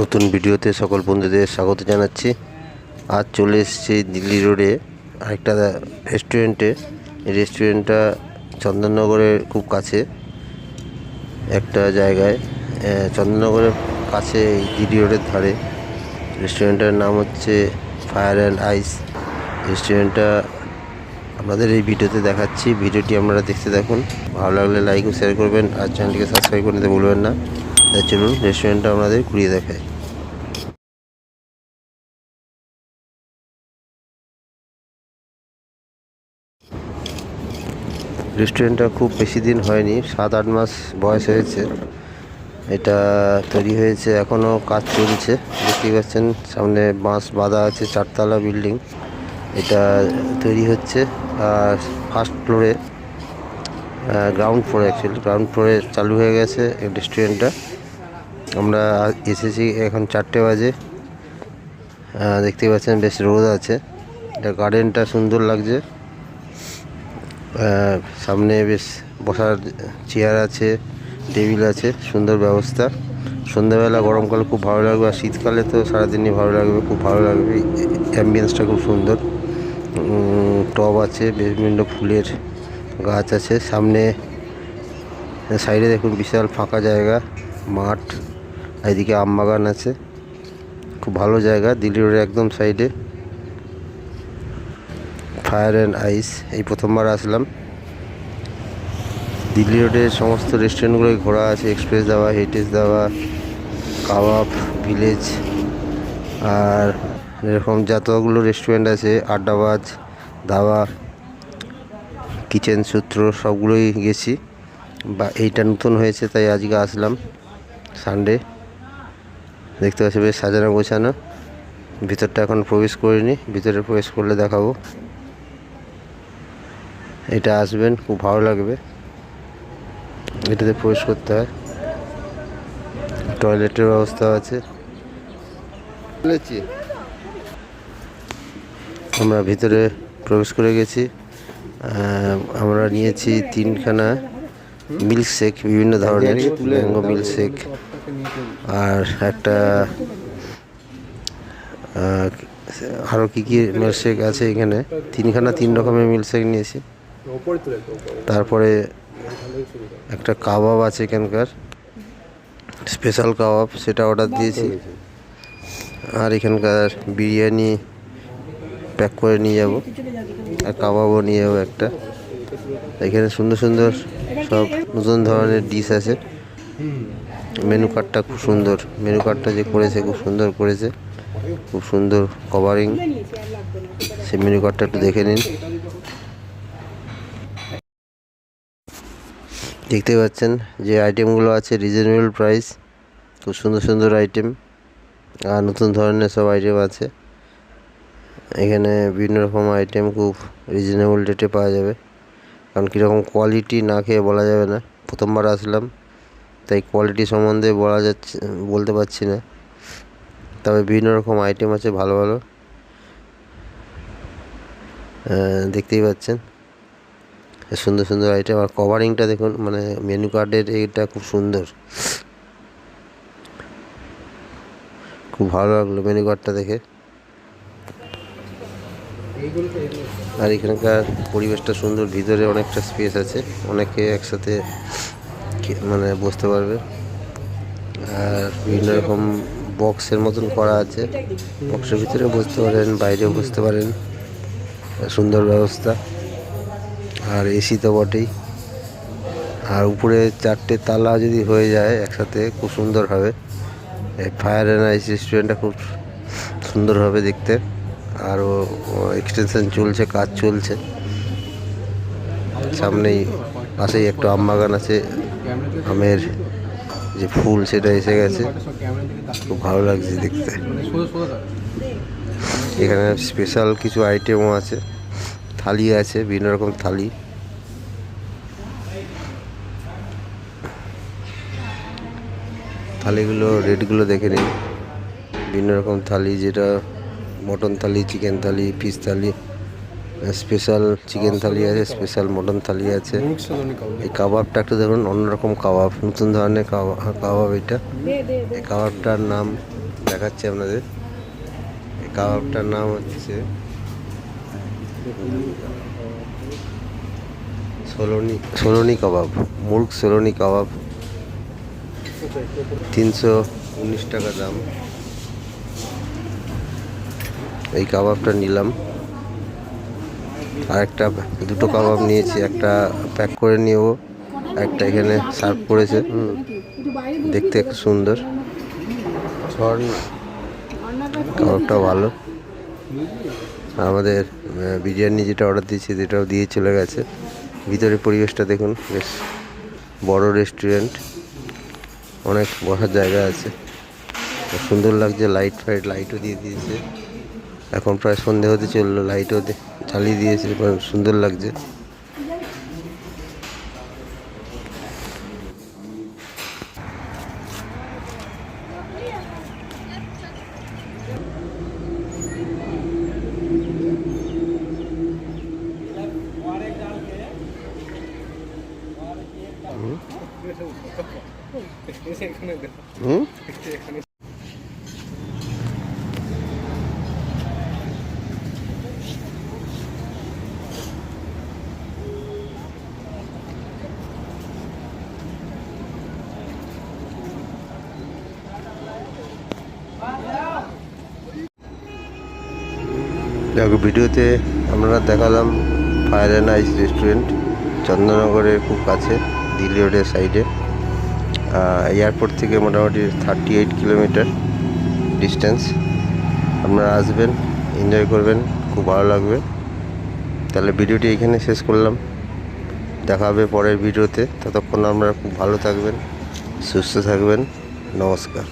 নতুন ভিডিওতে সকল বন্ধুদের স্বাগত জানাচ্ছি। আজ চলে এসেছি দিল্লি রোডে আরেকটা রেস্টুরেন্টে এই রেস্টুরেন্টটা চন্দননগরের খুব কাছে, একটা জায়গায়। চন্দননগরের কাছে এই দিল্লি রোডের ধারে। রেস্টুরেন্টটার নাম হচ্ছে ফায়ার অ্যান্ড আইস রেস্টুরেন্টটা আপনাদের এই ভিডিওতে দেখাচ্ছি। ভিডিওটি আপনারা দেখতে থাকুন। ভালো লাগলে লাইক ও শেয়ার করবেন আর চ্যানেলটিকে সাবস্ক্রাইব করে নিতে ভুলবেন না। তাই চলুন রেস্টুরেন্টটা আপনাদের ঘুরিয়ে দেখায় রেস্টুরেন্টটা খুব বেশি দিন হয়নি সাত আট মাস বয়স হয়েছে। এটা তৈরি হয়েছে এখনও কাজ চলছে। দেখতেই পাচ্ছেন, সামনে বাঁশ বাঁধা আছে, চারতলা বিল্ডিং। এটা তৈরি হচ্ছে, আর ফার্স্ট ফ্লোরে গ্রাউন্ড ফ্লোরে অ্যাকচুয়ালি গ্রাউন্ড ফ্লোরে চালু হয়ে গেছে এই রেস্টুরেন্টটা আমরা এসেছি এখন চারটে বাজে। আহ, দেখতেই পাচ্ছেন বেশ রোদ আছে। এটা গার্ডেনটা সুন্দর লাগছে। সামনে বেশ বসার চেয়ার আছে টেবিল আছে সুন্দর ব্যবস্থা। সন্ধ্যাবেলা গরমকালে খুব ভালো লাগবে আর শীতকালে তো সারাদিনই ভালো লাগবে খুব ভালো লাগবে। অ্যাম্বিয়েন্সটা খুব সুন্দর। টব আছে বিভিন্ন ফুলের গাছ আছে। সামনে সাইডে দেখুন বিশাল ফাঁকা জায়গা মাঠ। এদিকে আম বাগান আছে। খুব ভালো জায়গা, দিল্লি রোডের একদম সাইডে। ফায়ার অ্যান্ড আইস এই প্রথমবার আসলাম। দিল্লি রোডের সমস্ত রেস্টুরেন্টগুলোই ঘোরা আছে এক্সপ্রেস দাওয়া হেরিটেজ দাওয়া কাবাব ভিলেজ আর এরকম যতগুলো রেস্টুরেন্ট আছে, আড্ডাবাজ দাওয়া কিচেন সূত্র, সবগুলোই গেছি। বা এইটা নতুন হয়েছে, তাই আজকে আসলাম। সানডে দেখতে পাচ্ছি বেশ সাজানো গোছানো। ভিতরটা এখন প্রবেশ করিনি ভিতরে প্রবেশ করলে দেখাবো। এটা আসবেন খুব ভালো লাগবে। এটাতে প্রবেশ করতে হয়। টয়লেটের ব্যবস্থা আছে। আমরা ভিতরে প্রবেশ করে গেছি। আমরা নিয়েছি তিনখানা মিল্কশেক বিভিন্ন ধরনের ম্যাঙ্গো মিল্ক শেক আর একটা আরও কী কী মিল্ক শেক আছে এখানে? তিনখানা তিন রকমের মিল্ক শেক নিয়েছি তারপরে একটা কাবাব আছে এখানকার। স্পেশাল কাবাব সেটা অর্ডার দিয়েছি। আর এখানকার বিরিয়ানি প্যাক করে নিয়ে যাব। আর কাবাবও নিয়ে যাব একটা। এখানে সুন্দর সুন্দর সব নতুন ধরনের ডিশ আছে। মেনু কার্ডটা খুব সুন্দর। মেনু কার্ডটা যে করেছে খুব সুন্দর করেছে। খুব সুন্দর কভারিং সেই মেনু কার্ডটা একটু দেখে নিন। দেখতে পাচ্ছেন যে আইটেমগুলো আছে রিজনেবল প্রাইস খুব সুন্দর সুন্দর আইটেম আর নতুন ধরনের সব আইটেম আছে। এখানে বিভিন্ন রকম আইটেম খুব রিজনেবল রেটে পাওয়া যাবে। কারণ কীরকম কোয়ালিটি না খেয়ে বলা যাবে না। প্রথমবার আসলাম। তাই কোয়ালিটি সম্বন্ধে বলা যাচ্ছে, বলতে পারছি না। তবে বিভিন্ন রকম আইটেম আছে ভালো ভালো। দেখতেই পাচ্ছেন। সুন্দর সুন্দর আইটেম আর কভারিংটা দেখুন মানে মেনু কার্ডের এইটা খুব সুন্দর। খুব ভালো লাগল মেনু কার্ডটা দেখে। আর এখানকার পরিবেশটা সুন্দর, ভিতরে অনেকটা স্পেস আছে। অনেকে একসাথে মানে বসতে পারবে। আর বিভিন্ন রকম বক্সের মতন করা আছে। বক্সের ভিতরে বসতে পারেন, বাইরেও বসতে পারেন। সুন্দর ব্যবস্থা। আর এসি তো বটেই। আর উপরে চারটে তালা যদি হয়ে যায় একসাথে, খুব সুন্দর হবে। ফায়ার অ্যান্ড আইস রেস্টুরেন্টটা খুব সুন্দর হবে দেখতে। আরও এক্সটেনশন চলছে, কাজ চলছে। সামনেই পাশেই একটা আম বাগান আছে। আমের যে ফুল, সেটা এসে গেছে। খুব ভালো লাগছে দেখতে। এখানে স্পেশাল কিছু আইটেমও আছে। থালি আছে, বিভিন্ন রকম থালি। থালিগুলো, রেটগুলো দেখে নিন। বিভিন্ন রকম থালি, যেটা mutton thali chicken thali fish thali. Special chicken thali আছে, স্পেশাল মটন থালি আছে। এই কাবাবটা একটু দেখুন অন্যরকম কাবাব, নতুন ধরনের কাবাব এটা। এই কাবাবটার নাম দেখাচ্ছি আপনাদের। এই কাবাবটার নাম হচ্ছে সোলনি সোলনি কাবাব মুরগ সোলনি কাবাব। তিনশো উনিশ টাকা দাম। এই কাবাবটা নিলাম। আর একটা দুটো কাবাব নিয়েছি একটা প্যাক করে নিয়েও একটা এখানে সার্ভ করেছে। দেখতে একটু সুন্দর। কাবাবটা ভালো। আমাদের বিরিয়ানি যেটা অর্ডার দিয়েছি সেটাও দিয়ে চলে গেছে। ভিতরে পরিবেশটা দেখুন বেশ বড় রেস্টুরেন্ট অনেক বসার জায়গা আছে। সুন্দর লাগছে লাইট ফাইট লাইটও দিয়ে দিয়েছে। এখন প্রায় সন্ধে হতে চলল লাইটও জ্বালিয়ে দিয়েছে সুন্দর লাগছে। হুম? দেখো, ভিডিওতে আমরা দেখালাম ফায়ার অ্যান্ড আইস রেস্টুরেন্ট চন্দননগরের খুব কাছে, দিল্লি রোডের সাইডে এয়ারপোর্ট থেকে মোটামুটি থার্টি এইট কিলোমিটার ডিস্টেন্স আপনারা আসবেন এনজয় করবেন, খুব ভালো লাগবে। তাহলে ভিডিওটি এখানে শেষ করলাম। দেখা হবে পরের ভিডিওতে। ততক্ষণ আপনারা খুব ভালো থাকবেন, সুস্থ থাকবেন। নমস্কার।